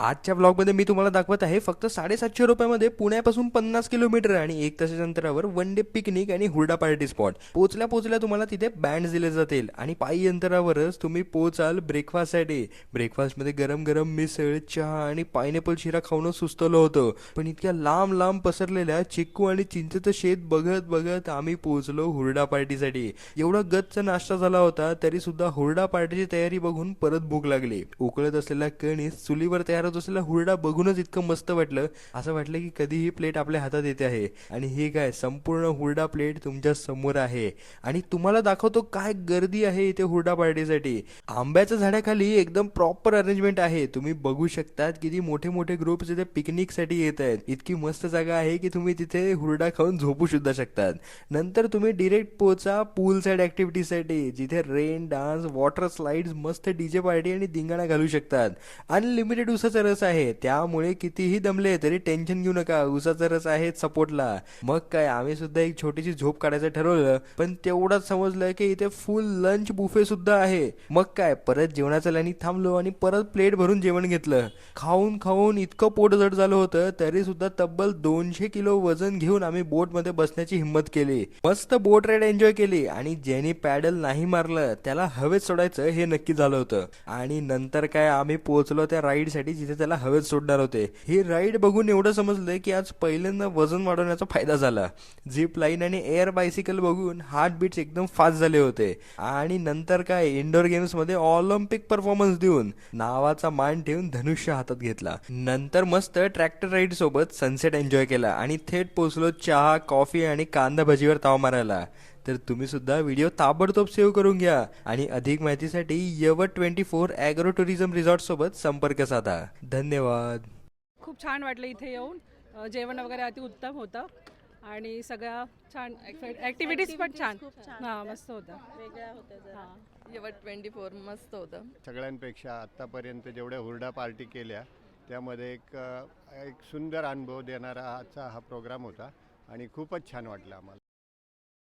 आजच्या ब्लॉगमध्ये मी तुम्हाला दाखवत आहे फक्त साडेसातशे रुपयामध्ये पुण्यापासून पन्नास किलोमीटर आणि एक तासाच्या अंतरावर वन डे पिकनिक आणि हुरडा पार्टी स्पॉट. पोचल्या पोचल्या तुम्हाला तिथे बँड दिले जातील आणि पायी अंतरावरच तुम्ही पोचाल ब्रेकफास्टसाठी. ब्रेकफास्टमध्ये गरम गरम मिसळ चहा आणि पायनॅपल शिरा खाऊन सुस्तलो होतं. पण इतक्या लांब लांब पसरलेल्या चिक्कू आणि चिंचेचं शेत बघत बघत आम्ही पोहोचलो हुरडा पार्टीसाठी. एवढा गच्च नाश्ता झाला होता तरी सुद्धा हुरडा पार्टीची तयारी बघून परत भूक लागली. उकळत असलेला कणीस चुलीवर तयार करत असलेला हुरडा बघूनच इतकं मस्त वाटलं. असं वाटलं की कधीही प्लेट आपल्या हातात येते आहे. आणि हे काय संपूर्ण हुरडा प्लेट तुमच्यासमोर आहे. आणि तुम्हाला दाखवतो काय गर्दी आहे इथे हुरडा पार्टीसाठी. आंब्याच्या झाडाखाली एकदम प्रॉपर अरेंजमेंट आहे. तुम्ही बघू शकतात किती मोठे मोठे ग्रुप्स इथे पिकनिकसाठी येत आहेत. इतकी मस्त जागा आहे की तुम्ही तिथे हुरडा खाऊन झोपू सुद्धा शकतात. नंतर तुम्ही डिरेक्ट पोचा पूल साईड ऍक्टिव्हिटीसाठी जिथे रेन डान्स वॉटर स्लाइड्स मस्त डीजे पार्टी आणि धिंगाणा घालू शकतात. अनलिमिटेड उसाचं रस आहे. त्यामुळे कितीही दमले तरी टेन्शन घेऊ नका. उसाचा रस आहे सपोर्टला मग काय आम्ही सुद्धा एक छोटीशी झोप काढायचं ठरवलं पण तेवढंच समजलं की इथे फुल लंच बुफे सुद्धा आहे. मग काय परत जेवणाच्या लाईनी थांबलो आणि परत प्लेट भरून जेवण घेतलं. खाऊन खाऊन इतकं पोट जड झालं होतं तरी सुद्धा तब्बल दोनशे किलो वजन घेऊन आम्ही बोटमध्ये बसण्याची हिंमत केली. मस्त बोट राईड एन्जॉय केली आणि ज्याने पॅडल नाही मारलं त्याला हवेत सोडायचं हे नक्की झालं होतं. आणि नंतर काय आम्ही पोहोचलो त्या राईड तिथे त्याला हवेत सोडणार होते. ही राईड बघून एवढं समजलं की आज पहिल्यांदा वजन वाढवण्याचा फायदा झाला. झिप लाईन आणि एअर बायसिकल बघून हार्ट बीट्स एकदम फास्ट झाले होते. आणि नंतर काय इंडोर गेम्समध्ये ऑलिम्पिक परफॉर्मन्स देऊन नावाचा मान ठेवून धनुष्य हातात घेतला. नंतर मस्त ट्रॅक्टर राईड सोबत सनसेट एन्जॉय केला आणि थेट पोचलो चहा कॉफी आणि कांदा भजीवर ताव मारायला. तर तुम्ही सुद्धा व्हिडिओ ताबडतोब सेव्ह करून घ्या आणि अधिक माहितीसाठी Yavat twenty four agro tourism resort सोबत संपर्क साधा. धन्यवाद. खूप छान वाटलं इथे येऊन. जेवण वगैरे अति उत्तम होतं. आणि सगळ्या छान ॲक्टिव्हिटीज पण छान. हां मस्त होतं. वेगळ्या होत्या जरा. हां. यवत ट्वेंटी फोर मस्त होतं. सगळ्यांपेक्षा आत्तापर्यंत जेवढ्या हुरडा पार्टी केल्या त्यामध्ये एक एक सुंदर अनुभव देणारा आजचा हा प्रोग्राम होता आणि खूपच छान वाटलं आम्हाला.